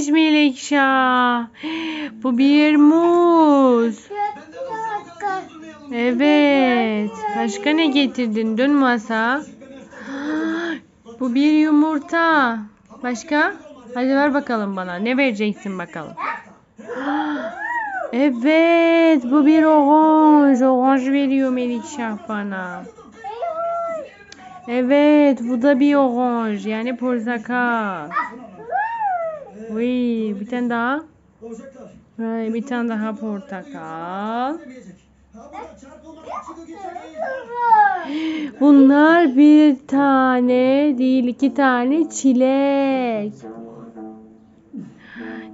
getirmiş Melikşah. Bu bir muz. Evet. Başka ne getirdin? Dön masa. Bu bir yumurta. Başka? Hadi ver bakalım bana. Ne vereceksin bakalım. Evet. Bu bir oranj. Oranj veriyor Melikşah bana. Evet. Bu da bir oranj. Yani portakal. Uy, bir tane daha. Vay, bir tane daha portakal. Bunlar bir tane değil iki tane çilek.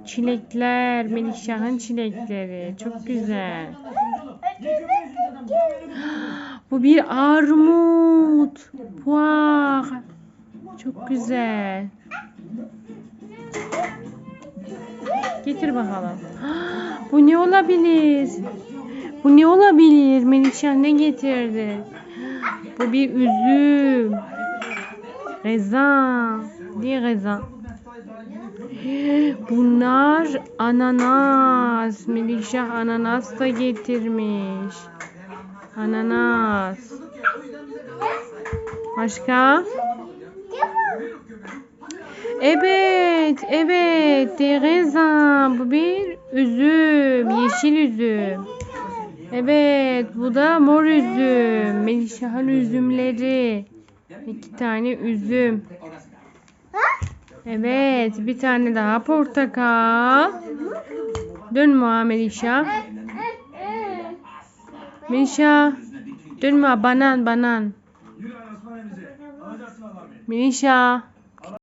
Çilekler, Melikşah'ın çilekleri. Çok güzel. Bu bir armut. Puar. Çok güzel. Getir bakalım. Bu ne olabilir? Bu ne olabilir? Melikşah ne getirdi? Bu bir üzüm. Rezan. Diye rezan. Bunlar ananas. Melikşah ananas da getirmiş. Ananas. Başka? Evet, evet. Teresa. Bu bir üzüm. Yeşil üzüm. Evet, bu da mor üzüm. Melişah'ın üzümleri. İki tane üzüm. Evet, bir tane daha portakal. Dönme Melişah. Melişah. Dönme banan banan. Melişah.